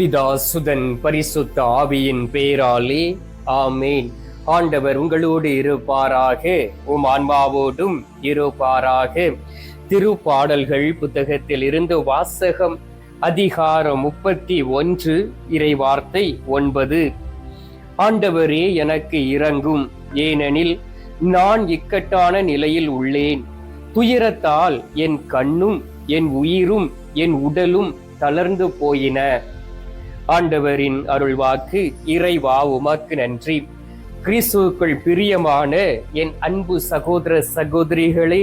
பிதா சுதன் பரிசுத்த ஆவியின் பேராலே ஆமேன். ஆண்டவர் உங்களோடு இருப்பாராக உம் ஆன்மாவோடும் இருப்பாராக. திருப்பாடல்கள் புத்தகத்தில் இருந்து வாசகம் அதிகாரம் முப்பத்தி ஒன்று இறைவார்த்தை ஒன்பது. ஆண்டவரே எனக்கு இறங்கும் ஏனெனில் நான் இக்கட்டான நிலையில் உள்ளேன். துயரத்தால் என் கண்ணும் என் உயிரும் என் உடலும் தளர்ந்து போயின. ஆண்டவரின் அருள்வாக்கு இறைவா உமக்கு நன்றி. கிறிஸ்துவுக்குள் பிரியமான என் அன்பு சகோதர சகோதரிகளே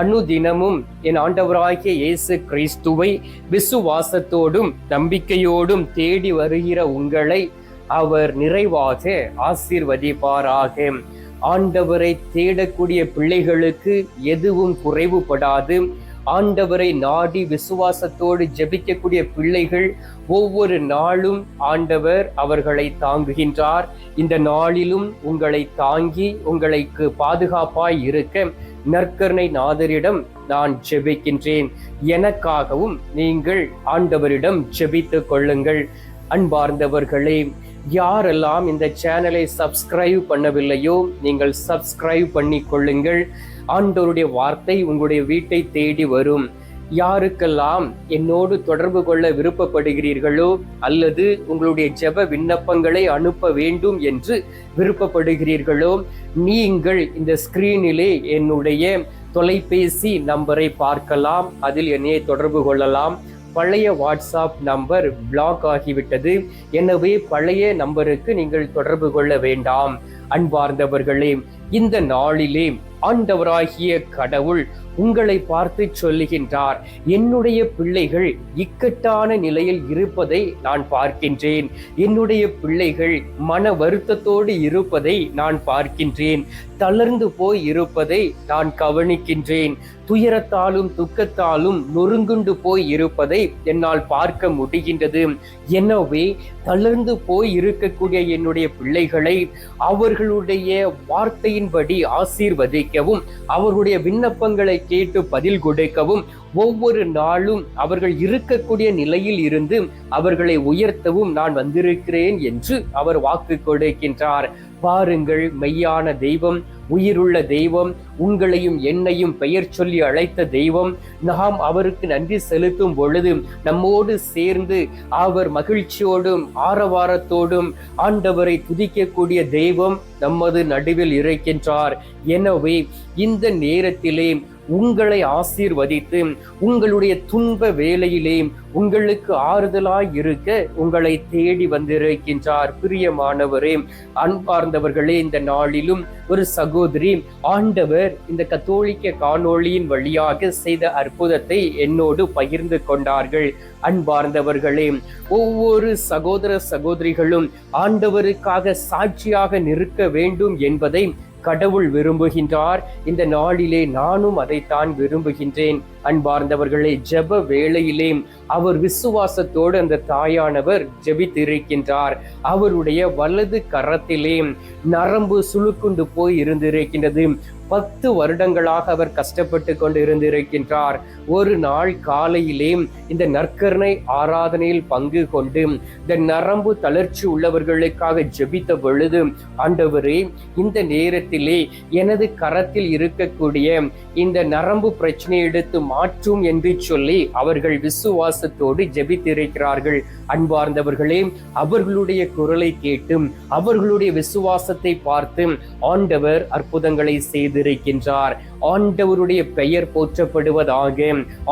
அனுதினமும் என் ஆண்டவராகிய இயேசு கிறிஸ்துவை விசுவாசத்தோடும் நம்பிக்கையோடும் தேடி வருகிற உங்களை அவர் நிறைவாக ஆசீர்வதிப்பாராக. ஆண்டவரை தேடக்கூடிய பிள்ளைகளுக்கு எதுவும் குறைவுபடாது. ஆண்டவரை நாடி விசுவாசத்தோடு ஜெபிக்கக்கூடிய பிள்ளைகள் ஒவ்வொரு நாளும் ஆண்டவர் அவர்களை தாங்குகின்றார். இந்த நாளிலும் உங்களை தாங்கி உங்களுக்கு பாதுகாப்பாய் இருக்க நற்கருணை நாதரிடம் நான் ஜெபிக்கின்றேன். எனக்காகவும் நீங்கள் ஆண்டவரிடம் ஜெபித்து கொள்ளுங்கள். அன்பார்ந்தவர்களே யாரெல்லாம் இந்த சேனலை சப்ஸ்கிரைப் பண்ணவில்லையோ நீங்கள் சப்ஸ்கிரைப் பண்ணி கொள்ளுங்கள். ஆண்டவருடைய வார்த்தை உங்களுடைய வீட்டை தேடி வரும். யாருக்கெல்லாம் என்னோடு தொடர்பு கொள்ள விருப்பப்படுகிறீர்களோ அல்லது உங்களுடைய ஜெப விண்ணப்பங்களை அனுப்ப வேண்டும் என்று விருப்பப்படுகிறீர்களோ நீங்கள் இந்த ஸ்கிரீனிலே என்னுடைய தொலைபேசி நம்பரை பார்க்கலாம். அதில் என்னையை தொடர்பு கொள்ளலாம். பழைய வாட்ஸ்அப் நம்பர் பிளாக் ஆகிவிட்டது. எனவே பழைய நம்பருக்கு நீங்கள் தொடர்பு கொள்ள வேண்டாம். அன்பார்ந்தவர்களே இந்த நாளிலே ஆண்டவராகிய கடவுள் உங்களை பார்த்து சொல்லுகின்றார் என்னுடைய பிள்ளைகள் இக்கட்டான நிலையில் இருப்பதை நான் பார்க்கின்றேன். என்னுடைய பிள்ளைகள் மன வருத்தத்தோடு இருப்பதை நான் பார்க்கின்றேன். தளர்ந்து போய் இருப்பதை நான் கவனிக்கின்றேன். துயரத்தாலும் துக்கத்தாலும் நொறுங்குண்டு போய் இருப்பதை என்னால் பார்க்க முடிகின்றது. எனவே தளர்ந்து போய் இருக்கக்கூடிய என்னுடைய பிள்ளைகளை அவர்களுடைய வார்த்தையின்படி ஆசீர்வதிக்கவும் அவர்களுடைய விண்ணப்பங்களை கேட்டு பதில் கொடுக்கவும் ஒவ்வொரு நாளும் அவர்கள் இருக்கக்கூடிய நிலையில் இருந்து அவர்களை உயர்த்தவும் நான் வந்திருக்கிறேன் என்று அவர் வாக்கு கொடுக்கின்றார். பாருங்கள் மெய்யான தெய்வம் உயிருள்ள தெய்வம் உங்களையும் என்னையும் பெயர் சொல்லி அழைத்த தெய்வம் நாம் அவருக்கு நன்றி செலுத்தும் பொழுது நம்மோடு சேர்ந்து அவர் மகிழ்ச்சியோடும் ஆரவாரத்தோடும் ஆண்டவரை துதிக்கக்கூடிய தெய்வம் நமது நடுவில் இருக்கின்றார். எனவே இந்த நேரத்திலே உங்களை ஆசீர்வதித்து உங்களுடைய துன்ப வேலையிலே உங்களுக்கு ஆறுதலாய் இருக்க உங்களை தேடி வந்திருக்கின்றார். பிரியமானவரே அன்பார்ந்தவர்களே இந்த நாளிலும் ஒரு சகோதரி ஆண்டவர் இந்த கத்தோலிக்க காணொளியின் வழியாக செய்த அற்புதத்தை என்னோடு பகிர்ந்து கொண்டார்கள். அன்பார்ந்தவர்களே ஒவ்வொரு சகோதர சகோதரிகளும் ஆண்டவருக்காக சாட்சியாக நிற்க வேண்டும் என்பதை கடவுள் விரும்புகின்றார். இந்த நாளிலே நானும் அதைத்தான் விரும்புகின்றேன். அன்பார்ந்தவர்களே ஜெப வேளையிலே அவர் விசுவாசத்தோடு அந்த தாயானவர் ஜெபித்திருக்கின்றார். அவருடைய வலது கரத்திலே நரம்பு சுழுக்குண்டு போய் இருந்திருக்கின்றது. பத்து வருடங்களாக அவர் கஷ்டப்பட்டு கொண்டு இருந்திருக்கின்றார். ஒரு நாள் காலையிலே இந்த நற்கருணை ஆராதனையில் பங்கு கொண்டு இந்த நரம்பு தளர்ச்சி உள்ளவர்களுக்காக ஜெபித்த பொழுது ஆண்டவரே இந்த நேரத்திலே எனது கரத்தில் இருக்கக்கூடிய இந்த நரம்பு பிரச்சனையை எடுத்து மாற்றும் என்று சொல்லி அவர்கள் விசுவாசத்தோடு ஜெபித்திருக்கிறார்கள். அன்பார்ந்தவர்களே அவர்களுடைய குரலை கேட்டும் அவர்களுடைய விசுவாசத்தை பார்த்தும் ஆண்டவர் அற்புதங்களை செய்திருக்கின்றார். ஆண்டவருடைய பெயர் போற்றப்படுவதாக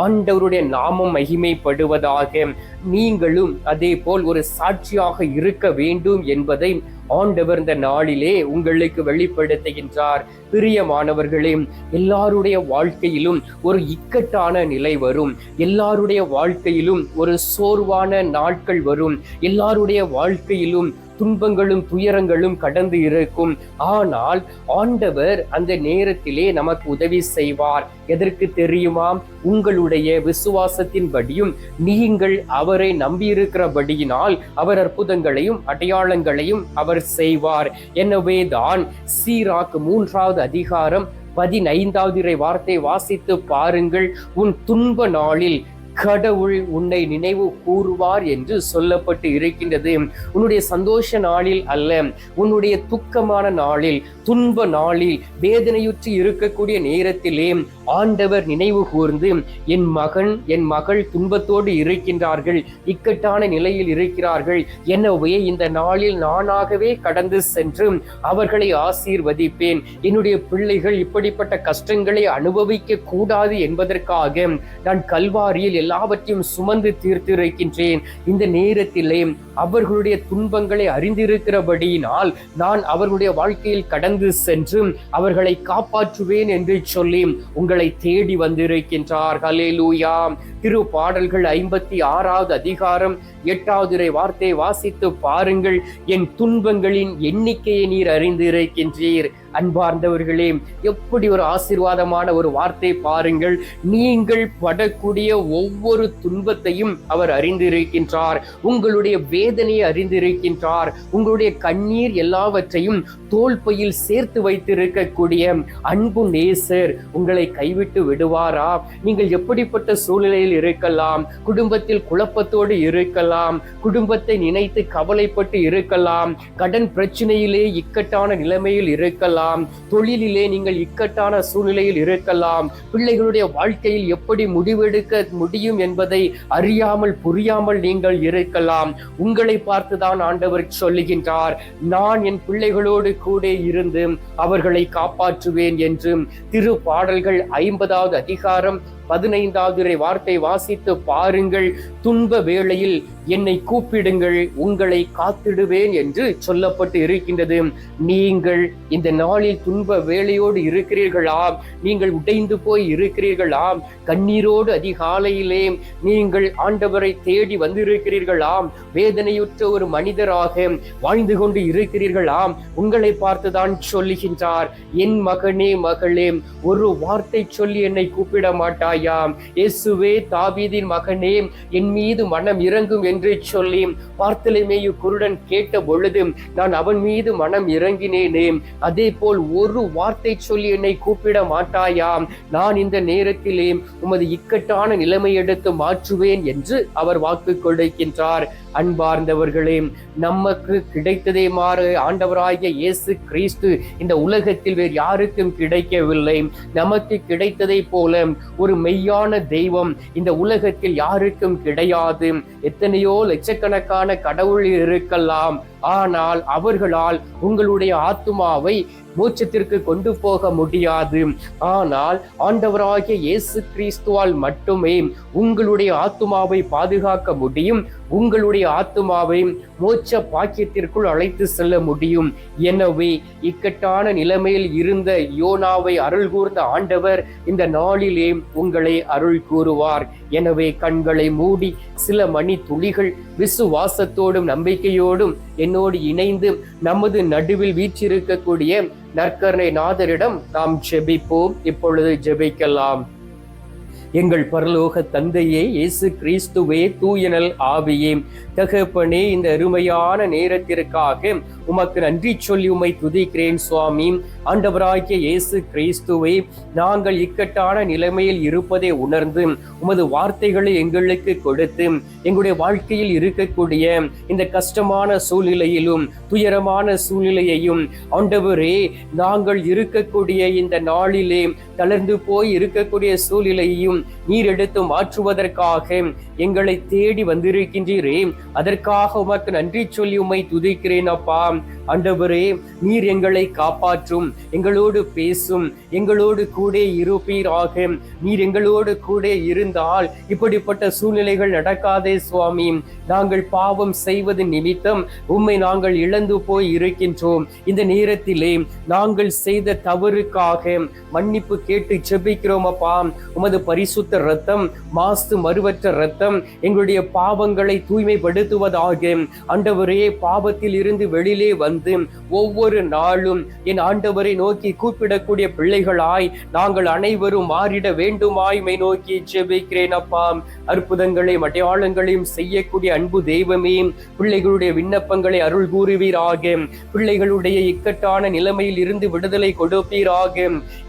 ஆண்டவருடைய நாமம் மகிமைப்படுவதாக நீங்களும் அதே போல் ஒரு சாட்சியாக இருக்க வேண்டும் என்பதை ஆண்டவர் இந்த நாளிலே உங்களுக்கு வெளிப்படுத்துகின்றார். பிரியமானவர்களே எல்லாருடைய வாழ்க்கையிலும் ஒரு இக்கட்டான நிலை வரும். எல்லாருடைய வாழ்க்கையிலும் ஒரு சோர்வான நாட்கள் நாட்கள் வரும். எல்லாருடைய வாழ்க்கையிலும் துன்பங்களும் துயரங்களும் கடந்து இருக்கும். ஆனால் ஆண்டவர் அந்த நேரத்திலே நமக்கு உதவி செய்வார். எதற்கு தெரியுமா? உங்களுடைய விசுவாசத்தின்படியும் நீங்கள் அவரை நம்பியிருக்கிறபடியினால் அவர் அற்புதங்களையும் அடையாளங்களையும் அவர் செய்வார். எனவே தான் சீராக்கு மூன்றாவது அதிகாரம் பதினைந்தாவது இறை வார்த்தை வாசித்து பாருங்கள். உன் துன்ப நாளில் கடவுள் உன்னை நினைவு கூறுவார் என்று சொல்லப்பட்டு இருக்கின்றது. உன்னுடைய சந்தோஷ நாளில் அல்ல உன்னுடைய துக்கமான நாளில் துன்ப நாளில் வேதனையுற்று இருக்கக்கூடிய நேரத்திலே ஆண்டவர் நினைவு கூர்ந்து என் மகன் என் மகள் துன்பத்தோடு இருக்கின்றார்கள் இக்கட்டான நிலையில் இருக்கிறார்கள் எனவே இந்த நாளில் நானாகவே கடந்து சென்று அவர்களை ஆசீர்வதிப்பேன். என்னுடைய பிள்ளைகள் இப்படிப்பட்ட கஷ்டங்களை அனுபவிக்க கூடாது என்பதற்காக நான் கல்வாரியில் எல்லாவற்றையும் சுமந்து தீர்த்திருக்கின்றேன். இந்த நேரத்திலே அவர்களுடைய துன்பங்களை அறிந்திருக்கிறபடியினால் நான் அவர்களுடைய வாழ்க்கையில் கடந்து சென்று அவர்களை காப்பாற்றுவேன் என்று சொல்லி உங்களை தேடி வந்திருக்கின்றார். ஹலேலூயா திரு பாடல்கள் ஐம்பத்தி ஆறாவது அதிகாரம் எட்டாவது வார்த்தை வாசித்து பாருங்கள். என் துன்பங்களின் எண்ணிக்கையை நீர் அறிந்திருக்கின்றீர். அன்பார்ந்தவர்களே எப்படி ஒரு ஆசீர்வாதமான ஒரு வார்த்தை பாருங்கள். நீங்கள் படக்கூடிய ஒவ்வொரு துன்பத்தையும் அவர் அறிந்திருக்கின்றார். உங்களுடைய வேதனையை அறிந்திருக்கின்றார். உங்களுடைய கண்ணீர் எல்லாவற்றையும் தோல்பையில் சேர்த்து வைத்திருக்கக்கூடிய அன்பு நேசர் உங்களை கைவிட்டு விடுவாரா? நீங்கள் எப்படிப்பட்ட சூழ்நிலையில் இருக்கலாம்? குடும்பத்தில் குழப்பத்தோடு இருக்கலாம். குடும்பத்தை நினைத்து கவலைப்பட்டு இருக்கலாம். கடன் பிரச்சனையிலே இக்கட்டான நிலைமையில் இருக்கலாம். தொழிலிலே நீங்கள் இக்கட்டான சூழ்நிலையில் இருக்கலாம். பிள்ளைகளுடைய வாழ்க்கையில் எப்படி முடிவெடுக்க முடியும் என்பதை அறியாமல் புரியாமல் நீங்கள் இருக்கலாம். உங்களை பார்த்துதான் ஆண்டவர் சொல்லுகின்றார் நான் என் பிள்ளைகளோடு கூட இருந்து அவர்களை காப்பாற்றுவேன் என்று. திரு பாடல்கள் ஐம்பதாவது அதிகாரம் பதினைந்தாவது வார்த்தை வாசித்து பாருங்கள். துன்ப வேளையில் என்னை கூப்பிடுங்கள் உங்களை காத்திடுவேன் என்று சொல்லப்பட்டு இருக்கின்றது. நீங்கள் இந்த நாளில் துன்ப வேளையோடு இருக்கிறீர்களா நீங்கள் உடைந்து போய் இருக்கிறீர்களா கண்ணீரோடு அதிகாலையிலே நீங்கள் ஆண்டவரை தேடி வந்திருக்கிறீர்களாம். வேதனையுற்ற ஒரு மனிதராக வாழ்ந்து கொண்டு இருக்கிறீர்களாம். உங்களை பார்த்துதான் சொல்லுகின்றார். என் மகனே மகளே ஒரு வார்த்தை சொல்லி என்னை கூப்பிட மாட்டாய். இருக்கிறாயாம் இயேசுவே தாபீதின் மகனே என் மீது மனம் இறங்கும் என்று சொல்லி பார்த்தலைமேயு குருடன் கேட்ட பொழுது நான் அவன் மீது மனம் இறங்கினேனே. அதே போல் ஒரு வார்த்தை சொல்லி என்னை கூப்பிட மாட்டாயாம். நான் இந்த நேரத்திலே உமது இக்கட்டான நிலைமை எடுத்து மாற்றுவேன் என்று அவர் வாக்கு கொடுக்கின்றார். அன்பார்ந்தவர்களே நமக்கு கிடைத்ததே மாறு. ஆண்டவராகிய இயேசு கிறிஸ்து இந்த உலகத்தில் வேறு யாருக்கும் கிடைக்கவில்லை. நமக்கு கிடைத்ததை போல ஒரு மெய்யான தெய்வம். இந்த உலகத்தில் யாருக்கும் கிடையாது. எத்தனையோ லட்சக்கணக்கான கடவுள் இருக்கலாம். ஆனால் அவர்களால் உங்களுடைய ஆத்துமாவை மூச்சத்திற்கு கொண்டு போக முடியாது. ஆனால் ஆண்டவராகிய இயேசு கிறிஸ்துவால் மட்டுமே உங்களுடைய ஆத்துமாவை பாதுகாக்க முடியும். உங்களுடைய ஆத்துமாவை மோட்ச பாக்கியத்திற்குள் அழைத்து செல்ல முடியும். எனவே இக்கட்டான நிலைமையில் இருந்த யோனாவை அருள் கூர்ந்த ஆண்டவர் இந்த நாளிலே உங்களை அருள் கூறுவார். எனவே கண்களை மூடி சில மணி துளிகள் விசுவாசத்தோடும் நம்பிக்கையோடும் என்னோடு இணைந்து நமது நடுவில் வீற்றிருக்கக்கூடிய நற்கருணை நாதரிடம் நாம் ஜெபிப்போம். இப்பொழுது ஜெபிக்கலாம். எங்கள் பரலோக தந்தையே இயேசு கிறிஸ்துவே தூயனல் ஆவியே. தகப்பனே இந்த அருமையான நேரத்திற்காக உமக்கு நன்றி சொல்லி உமை துதிக்கிறேன் சுவாமி. ஆண்டவராகிய இயேசு கிறிஸ்துவை நாங்கள் இக்கட்டான நிலைமையில் இருப்பதை உணர்ந்து உமது வார்த்தைகளை எங்களுக்கு கொடுத்து எங்களுடைய வாழ்க்கையில் இருக்கக்கூடிய இந்த கஷ்டமான சூழ்நிலையிலும் துயரமான சூழ்நிலையையும் ஆண்டவரே நாங்கள் இருக்கக்கூடிய இந்த நாளிலே தளர்ந்து போய் இருக்கக்கூடிய சூழ்நிலையையும் நீர் எடுத்து மாற்றுவதற்காக எங்களை தேடி வந்திருக்கின்றீரே. அதற்காக உமக்கு நன்றி சொல்லி உம்மை துதிக்கிறேன் அப்பா. ஆண்டவரே நீர் எங்களை காப்பாற்றும். எங்களோடு பேசும். எங்களோடு கூட இருப்பீராக. நீர் எங்களோடு கூட இருந்தால் இப்படிப்பட்ட சூழ்நிலைகள் நடக்காதே சுவாமி. நாங்கள் பாவம் செய்வது நிமித்தம் உம்மை நாங்கள் இழந்து போய் இருக்கின்றோம். இந்த நேரத்திலே நாங்கள் செய்த தவறுக்காக மன்னிப்பு கேட்டு செபிக்கிறோம் அப்பா. உமது பரிசுத்த ரத்தம் மாசு மறுவற்ற ரத்தம் ரத்தம் எங்களுடைய பாவங்களை தூய்மைப்படுத்துவதாக ஆண்டவரே பாவத்தில் இருந்து வெளியிலே வந்து ஒவ்வொரு நாளும் என் ஆண்டவரை நோக்கி கூப்பிடக்கூடிய பிள்ளைகளாய் நாங்கள் அனைவரும் மாறிட வேண்டுமாய்மை நோக்கி ஜெபிக்கிறேன் அப்பா. அற்புதங்களையும் அடையாளங்களையும் செய்யக்கூடிய அன்பு தெய்வமே பிள்ளைகளுடைய விண்ணப்பங்களை அருள் கூறுவீராக. பிள்ளைகளுடைய இக்கட்டான நிலைமையில் இருந்து விடுதலை கொடுப்பீராக.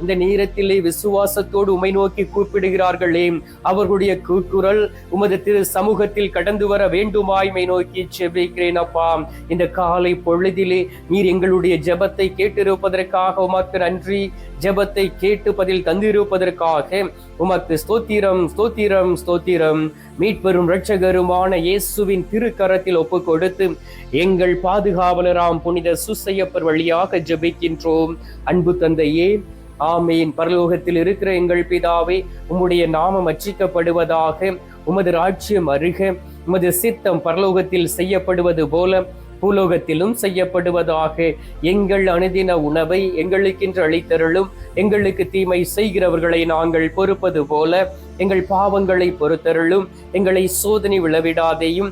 இந்த நேரத்திலே விசுவாசத்தோடு உமை நோக்கி கூப்பிடுகிறார்களே அவர்களுடைய கூக்குரல் உமது திரு சமூகத்தில் கடந்து வர வேண்டுமாய்மை நோக்கி செபிக்கிறேன் அப்பா. இந்த காலை பொழுதிலே நீர் எங்களுடைய ஜெபத்தை கேட்டிருப்பதற்காக உமக்கு நன்றி. ஜெபத்தை கேட்டு பதில் தந்திருப்பதற்காக உமக்கு ஸ்தோத்திரம் ஸ்தோத்திரம் ஸ்தோத்திரம். மீட்பெரும் இரட்சகருமான இயேசுவின் திருக்கரத்தில் ஒப்பு கொடுத்து எங்கள் பாதுகாவலராம் புனித சுசையப்பர் வழியாக ஜெபிக்கின்றோம். அன்பு தந்தையே ஆமேன். பரலோகத்தில் இருக்கிற எங்கள் பிதாவே உம்முடைய நாமம் அச்சிக்கப்படுவதாக உமது ராஜ்யம் அருக உமது சித்தம் பரலோகத்தில் செய்யப்படுவது போல பூலோகத்திலும் செய்யப்படுவதாக எங்கள் அணுதின உணவை எங்களுக்கென்று அளித்தருளும் எங்களுக்கு தீமை செய்கிறவர்களை நாங்கள் பொறுப்பது போல எங்கள் பாவங்களை பொறுத்தருளும் எங்களை சோதனை விழவிடாதேயும்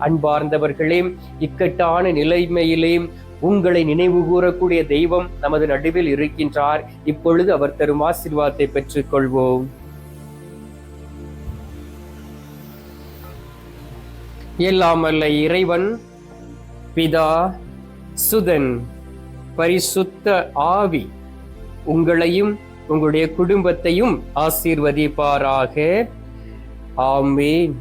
அன்பார்ந்தவர்களே இக்கட்டான நிலைமையிலே உங்களை நினைவு கூறக்கூடிய தெய்வம் நமது நடுவில் இருக்கின்றார். இப்பொழுது அவர் தரும் ஆசீர்வாதத்தை பெற்றுக்கொள்வோம். எல்லாம் அல்ல இறைவன் பிதா சுதன் பரிசுத்த ஆவி உங்களையும் உங்களுடைய குடும்பத்தையும் ஆசீர்வதிப்பாராக. ஆமேன்.